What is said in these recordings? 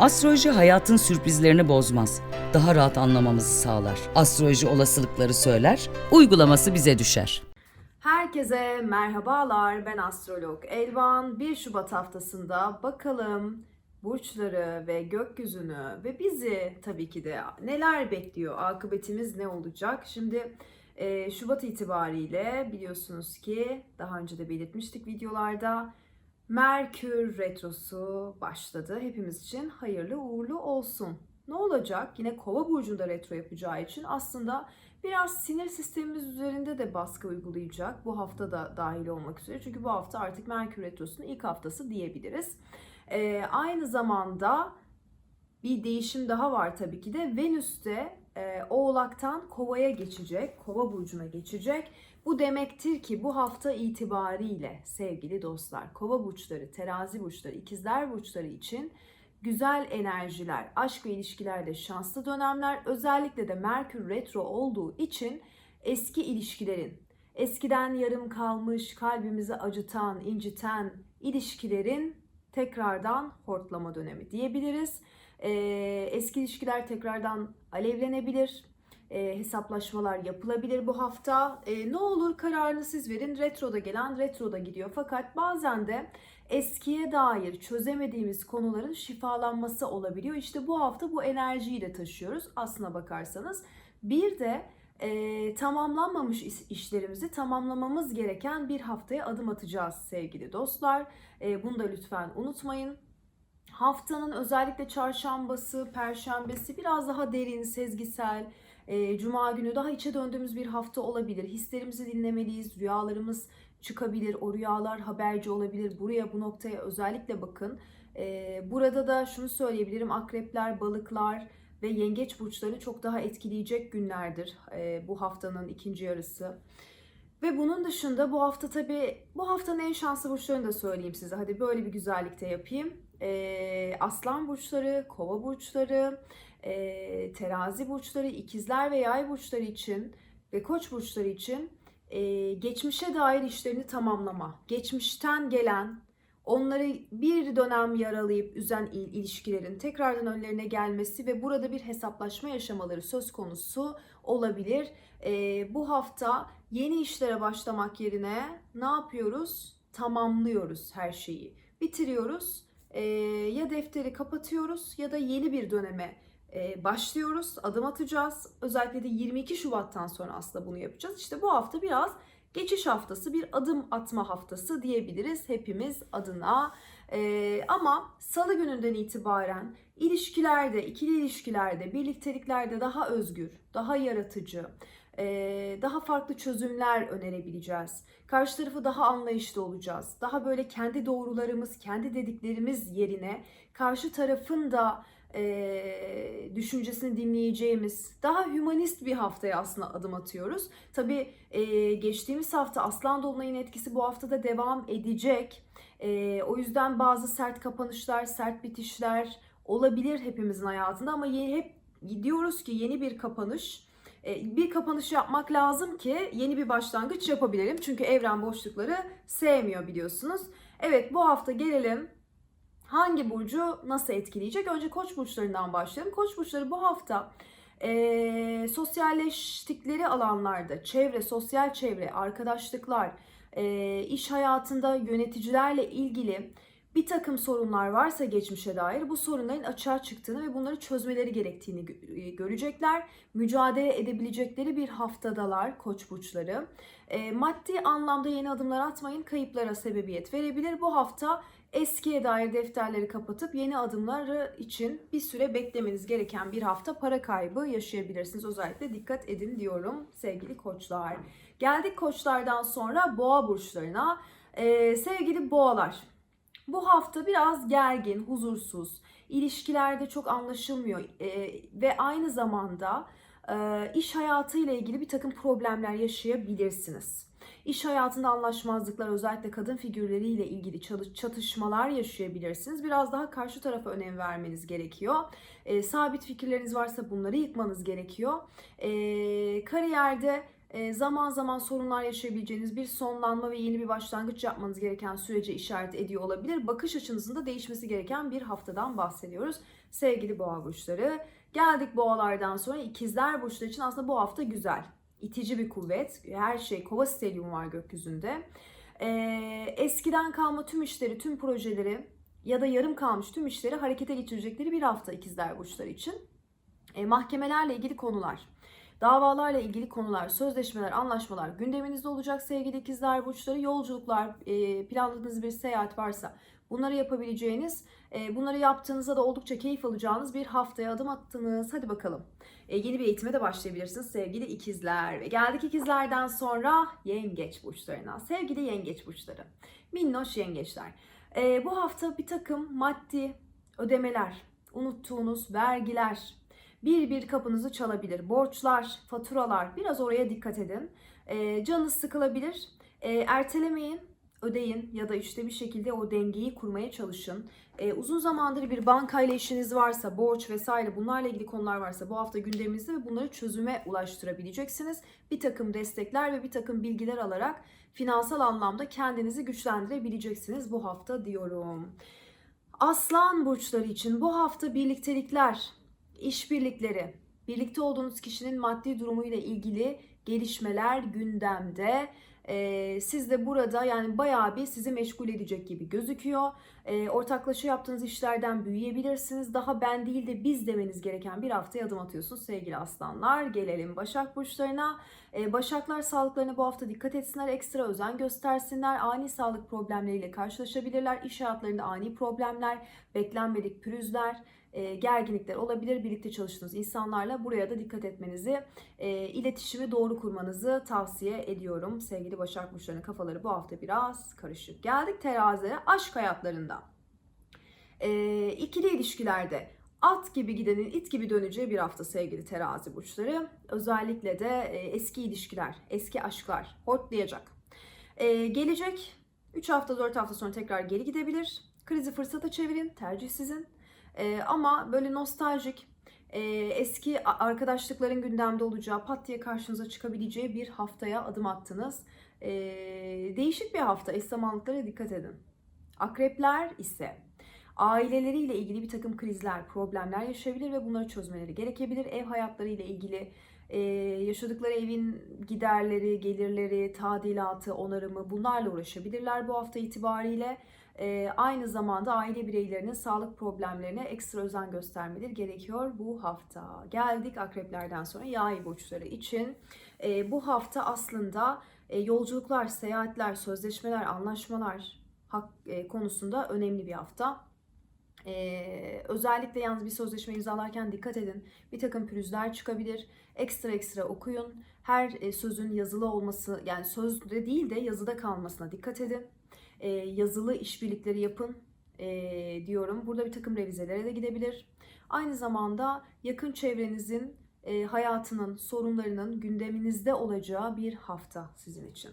Astroloji hayatın sürprizlerini bozmaz. Daha rahat anlamamızı sağlar. Astroloji olasılıkları söyler, uygulaması bize düşer. Herkese merhabalar. Ben astrolog Elvan. 1 Şubat haftasında bakalım burçları ve gökyüzünü ve bizi tabii ki de neler bekliyor? Akıbetimiz ne olacak? Şimdi e, Şubat itibariyle biliyorsunuz ki daha önce de belirtmiştik videolarda Merkür retrosu başladı. Hepimiz için hayırlı uğurlu olsun. Ne olacak? Yine Kova burcunda retro yapacağı için aslında biraz sinir sistemimiz üzerinde de baskı uygulayacak. Bu hafta da dahil olmak üzere. Çünkü bu hafta artık Merkür retrosunun ilk haftası diyebiliriz. Ee, aynı zamanda bir değişim daha var tabii ki de. Venüs de e, Oğlak'tan Kova'ya geçecek. Kova burcuna geçecek. Bu demektir ki bu hafta itibariyle sevgili dostlar, Kova burçları, Terazi burçları, İkizler burçları için güzel enerjiler, aşk ve ilişkilerde şanslı dönemler, özellikle de Merkür retro olduğu için eski ilişkilerin, eskiden yarım kalmış, kalbimizi acıtan, inciten ilişkilerin tekrardan hortlama dönemi diyebiliriz. Ee, eski ilişkiler tekrardan alevlenebilir. Ee, hesaplaşmalar yapılabilir bu hafta. Ee, ne olur kararını siz verin. Retroda gelen retroda gidiyor. Fakat bazen de eskiye dair çözemediğimiz konuların şifalanması olabiliyor. İşte bu hafta bu enerjiyi de taşıyoruz aslına bakarsanız. Bir de e, tamamlanmamış iş- işlerimizi tamamlamamız gereken bir haftaya adım atacağız sevgili dostlar. E, bunu da lütfen unutmayın. Haftanın özellikle çarşambası, perşembesi biraz daha derin, sezgisel, e, cuma günü daha içe döndüğümüz bir hafta olabilir. Hislerimizi dinlemeliyiz, rüyalarımız çıkabilir, o rüyalar haberci olabilir. Buraya bu noktaya özellikle bakın. E, burada da şunu söyleyebilirim, akrepler, balıklar ve yengeç burçlarını çok daha etkileyecek günlerdir e, bu haftanın ikinci yarısı. Ve bunun dışında bu hafta tabii bu haftanın en şanslı burçlarını da söyleyeyim size. Hadi böyle bir güzellikte yapayım. Ee, Aslan burçları, Kova burçları, e, Terazi burçları, İkizler ve Yay burçları için ve Koç burçları için e, geçmişe dair işlerini tamamlama, geçmişten gelen onları bir dönem yaralayıp üzen il- ilişkilerin tekrardan önlerine gelmesi ve burada bir hesaplaşma yaşamaları söz konusu olabilir. Ee, bu hafta yeni işlere başlamak yerine ne yapıyoruz? Tamamlıyoruz her şeyi. Bitiriyoruz. Ee, ya defteri kapatıyoruz ya da yeni bir döneme e, başlıyoruz. Adım atacağız. Özellikle de 22 Şubat'tan sonra aslında bunu yapacağız. İşte bu hafta biraz geçiş haftası, bir adım atma haftası diyebiliriz hepimiz adına. Ee, ama salı gününden itibaren ilişkilerde, ikili ilişkilerde, birlikteliklerde daha özgür, daha yaratıcı, e, daha farklı çözümler önerebileceğiz. Karşı tarafı daha anlayışlı olacağız. Daha böyle kendi doğrularımız, kendi dediklerimiz yerine karşı tarafın da e, düşüncesini dinleyeceğimiz daha hümanist bir haftaya aslında adım atıyoruz. Tabii e, geçtiğimiz hafta Aslan Dolunay'ın etkisi bu haftada devam edecek. E, o yüzden bazı sert kapanışlar, sert bitişler olabilir hepimizin hayatında ama yeni, hep diyoruz ki yeni bir kapanış bir kapanış yapmak lazım ki yeni bir başlangıç yapabilelim. Çünkü evren boşlukları sevmiyor biliyorsunuz. Evet bu hafta gelelim hangi burcu nasıl etkileyecek? Önce koç burçlarından başlayalım. Koç burçları bu hafta e, sosyalleştikleri alanlarda, çevre, sosyal çevre, arkadaşlıklar, e, iş hayatında yöneticilerle ilgili bir takım sorunlar varsa geçmişe dair bu sorunların açığa çıktığını ve bunları çözmeleri gerektiğini e, görecekler. Mücadele edebilecekleri bir haftadalar koç burçları. E, maddi anlamda yeni adımlar atmayın kayıplara sebebiyet verebilir. Bu hafta eskiye dair defterleri kapatıp yeni adımları için bir süre beklemeniz gereken bir hafta para kaybı yaşayabilirsiniz. Özellikle dikkat edin diyorum sevgili koçlar. Geldik koçlardan sonra boğa burçlarına. E, sevgili boğalar. Bu hafta biraz gergin, huzursuz, ilişkilerde çok anlaşılmıyor e, ve aynı zamanda e, iş hayatıyla ilgili bir takım problemler yaşayabilirsiniz. İş hayatında anlaşmazlıklar, özellikle kadın figürleriyle ilgili çatışmalar yaşayabilirsiniz. Biraz daha karşı tarafa önem vermeniz gerekiyor. E, sabit fikirleriniz varsa bunları yıkmanız gerekiyor. E, kariyerde zaman zaman sorunlar yaşayabileceğiniz bir sonlanma ve yeni bir başlangıç yapmanız gereken sürece işaret ediyor olabilir. Bakış açınızın da değişmesi gereken bir haftadan bahsediyoruz. Sevgili boğa burçları. Geldik boğalardan sonra ikizler burçları için aslında bu hafta güzel. İtici bir kuvvet. Her şey kova stelyumu var gökyüzünde. Ee, eskiden kalma tüm işleri, tüm projeleri ya da yarım kalmış tüm işleri harekete geçirecekleri bir hafta ikizler burçları için. E, mahkemelerle ilgili konular, davalarla ilgili konular, sözleşmeler, anlaşmalar gündeminizde olacak sevgili ikizler burçları. Yolculuklar, e, planladığınız bir seyahat varsa bunları yapabileceğiniz, e, bunları yaptığınızda da oldukça keyif alacağınız bir haftaya adım attınız. Hadi bakalım. E, yeni bir eğitime de başlayabilirsiniz sevgili ikizler. Ve geldik ikizlerden sonra yengeç burçlarına. Sevgili yengeç burçları. Minnoş yengeçler. Bu hafta bir takım maddi ödemeler, unuttuğunuz vergiler, bir bir kapınızı çalabilir. Borçlar, faturalar biraz oraya dikkat edin. E, canınız sıkılabilir. E, ertelemeyin, ödeyin ya da işte bir şekilde o dengeyi kurmaya çalışın. E, uzun zamandır bir bankayla işiniz varsa, borç vesaire bunlarla ilgili konular varsa bu hafta gündeminizde ve bunları çözüme ulaştırabileceksiniz. Bir takım destekler ve bir takım bilgiler alarak finansal anlamda kendinizi güçlendirebileceksiniz bu hafta diyorum. Aslan burçları için bu hafta birliktelikler, işbirlikleri, birlikte olduğunuz kişinin maddi durumuyla ilgili gelişmeler gündemde. Ee, siz de burada yani bayağı bir sizi meşgul edecek gibi gözüküyor. Ee, ortaklaşa yaptığınız işlerden büyüyebilirsiniz. Daha ben değil de biz demeniz gereken bir haftaya adım atıyorsunuz sevgili aslanlar. Gelelim Başak burçlarına. Ee, Başaklar sağlıklarına bu hafta dikkat etsinler, ekstra özen göstersinler. Ani sağlık problemleriyle karşılaşabilirler. İş hayatlarında ani problemler, beklenmedik pürüzler, e, gerginlikler olabilir. Birlikte çalıştığınız insanlarla buraya da dikkat etmenizi, e, iletişimi doğru kurmanızı tavsiye ediyorum. Sevgili Başak Burçları'nın kafaları bu hafta biraz karışık. Geldik terazilere aşk hayatlarında. E, ikili ilişkilerde at gibi gidenin it gibi döneceği bir hafta sevgili terazi burçları. Özellikle de e, eski ilişkiler, eski aşklar hortlayacak. E, gelecek 3 hafta 4 hafta sonra tekrar geri gidebilir. Krizi fırsata çevirin, tercih sizin. Ee, ama böyle nostaljik, e, eski arkadaşlıkların gündemde olacağı, pat diye karşınıza çıkabileceği bir haftaya adım attınız. Ee, değişik bir hafta, eş zamanlıklara dikkat edin. Akrepler ise aileleriyle ilgili bir takım krizler, problemler yaşayabilir ve bunları çözmeleri gerekebilir. Ev hayatlarıyla ilgili e, yaşadıkları evin giderleri, gelirleri, tadilatı, onarımı bunlarla uğraşabilirler bu hafta itibariyle. E, aynı zamanda aile bireylerinin sağlık problemlerine ekstra özen göstermeleri gerekiyor bu hafta. Geldik akreplerden sonra yay burçları için. E, bu hafta aslında e, yolculuklar, seyahatler, sözleşmeler, anlaşmalar e, konusunda önemli bir hafta. Ee, özellikle yalnız bir sözleşme imzalarken dikkat edin. Bir takım pürüzler çıkabilir. Ekstra ekstra okuyun. Her e, sözün yazılı olması yani sözde değil de yazıda kalmasına dikkat edin. Ee, yazılı işbirlikleri yapın ee, diyorum. Burada bir takım revizelere de gidebilir. Aynı zamanda yakın çevrenizin e, hayatının, sorunlarının gündeminizde olacağı bir hafta sizin için.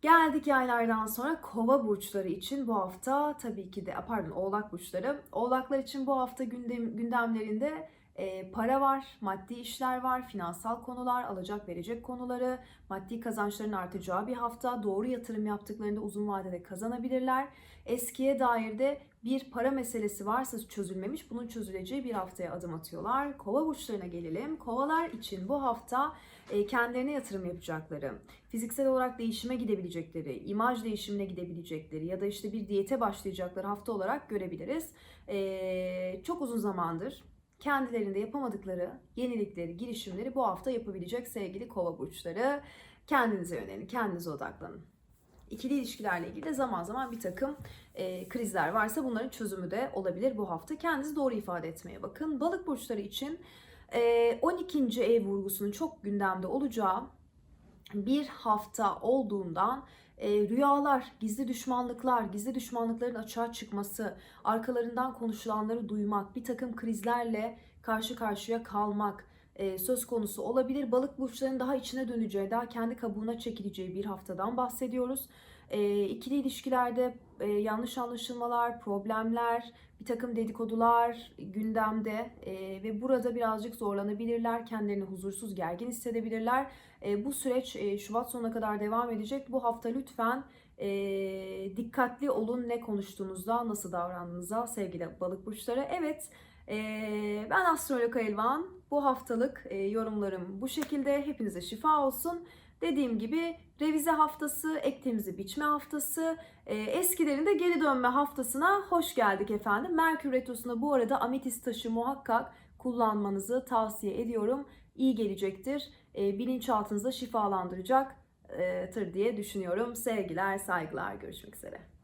Geldik yaylardan sonra kova burçları için bu hafta tabii ki de pardon oğlak burçları. Oğlaklar için bu hafta gündem, gündemlerinde e, para var, maddi işler var, finansal konular, alacak verecek konuları, maddi kazançların artacağı bir hafta. Doğru yatırım yaptıklarında uzun vadede kazanabilirler. Eskiye dair de bir para meselesi varsa çözülmemiş, bunun çözüleceği bir haftaya adım atıyorlar. Kova burçlarına gelelim. Kovalar için bu hafta e, kendilerine yatırım yapacakları, fiziksel olarak değişime gidebilecekleri, imaj değişimine gidebilecekleri ya da işte bir diyete başlayacakları hafta olarak görebiliriz. E, çok uzun zamandır kendilerinde yapamadıkları yenilikleri, girişimleri bu hafta yapabilecek sevgili kova burçları. Kendinize yönelin, kendinize odaklanın. İkili ilişkilerle ilgili de zaman zaman bir takım e, krizler varsa bunların çözümü de olabilir bu hafta. Kendinizi doğru ifade etmeye bakın. Balık burçları için e, 12. ev vurgusunun çok gündemde olacağı bir hafta olduğundan e, rüyalar, gizli düşmanlıklar, gizli düşmanlıkların açığa çıkması, arkalarından konuşulanları duymak, bir takım krizlerle karşı karşıya kalmak e, söz konusu olabilir. Balık burçlarının daha içine döneceği, daha kendi kabuğuna çekileceği bir haftadan bahsediyoruz. E, ikili ilişkilerde e, yanlış anlaşılmalar, problemler, bir takım dedikodular gündemde e, ve burada birazcık zorlanabilirler, kendilerini huzursuz, gergin hissedebilirler. E, bu süreç e, Şubat sonuna kadar devam edecek. Bu hafta lütfen e, dikkatli olun ne konuştuğunuzda, nasıl davrandığınızda sevgili balık burçları. Evet, ben Astrolog Elvan. Bu haftalık e, yorumlarım bu şekilde. Hepinize şifa olsun. Dediğim gibi revize haftası, ektiğimizi biçme haftası, e, eskilerin de geri dönme haftasına hoş geldik efendim. Merkür Retrosu'nda bu arada ametist taşı muhakkak kullanmanızı tavsiye ediyorum. İyi gelecektir. E, bilinçaltınızda şifalandıracaktır diye düşünüyorum. Sevgiler, saygılar, görüşmek üzere.